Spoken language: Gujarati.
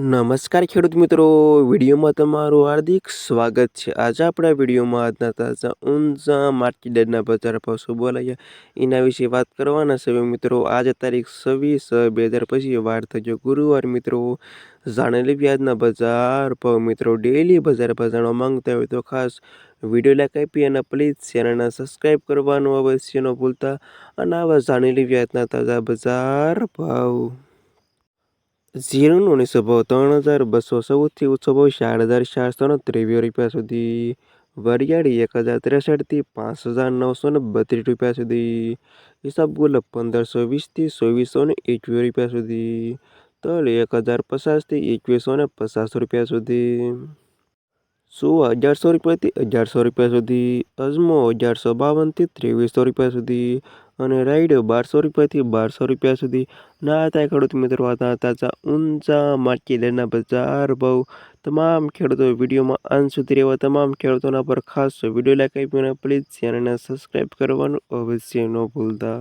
નમસ્કાર ખેડૂત મિત્રો. વિડીયોમાં તમારું હાર્દિક સ્વાગત છે. આજે આપણા વિડીયોમાં આજના તાજા ઊંઝા માર્કેટ ડેડના બજાર ભાવ શું બોલાયા એના વિશે વાત કરવાના છે. મિત્રો, આજે તારીખ છવ્વીસ બે હજાર પછી વાર થયો ગુરુવાર મિત્રો. જાણી લેવી આજના બજાર ભાવ મિત્રો. ડેલી બજાર ભાવ જાણવા માંગતા હોય તો ખાસ વીડિયો લાઈક આપી અને પ્લીઝ ચેનલને સબસ્ક્રાઈબ કરવાનું અવશ્ય ન ભૂલતા. અને આવા જાણી લેવી આજના તાજા બજાર ભાવ. ઝીરોનો ઉણીસો ભાવ ત્રણ હજાર બસો સૌથી ઓછો ભાવ ચાર હજાર ચારસો ને ત્રેવીસ રૂપિયા સુધી. વરિયાળી એક હજાર ત્રેસઠથી પાંચ હજાર નવસો ને બત્રીસ રૂપિયા સુધી. હિસાબ ગુલાબ પંદરસો વીસથી ચોવીસો ને એકવીસ રૂપિયા સુધી. તલ એક હજાર પચાસથી એકવીસો ને પચાસ રૂપિયા સુધી. સો અગિયારસો રૂપિયાથી અગિયારસો રૂપિયા સુધી. અજમો અગિયારસો બાવનથી ત્રેવીસો રૂપિયા સુધી. અને રાઈડ બારસો રૂપિયાથી બારસો રૂપિયા સુધી ના હતા ખેડૂત મિત્રો હતા તાજા ઊંચા માર્કેટના બજાર ભાવ. તમામ ખેડૂતો વિડીયોમાં અંત સુધી રહેવા, તમામ ખેડૂતોના પર ખાસ વીડિયો લાઈક આપીને પ્લીઝ ચેનલને સબસ્ક્રાઈબ કરવાનું અવશ્ય ન ભૂલતા.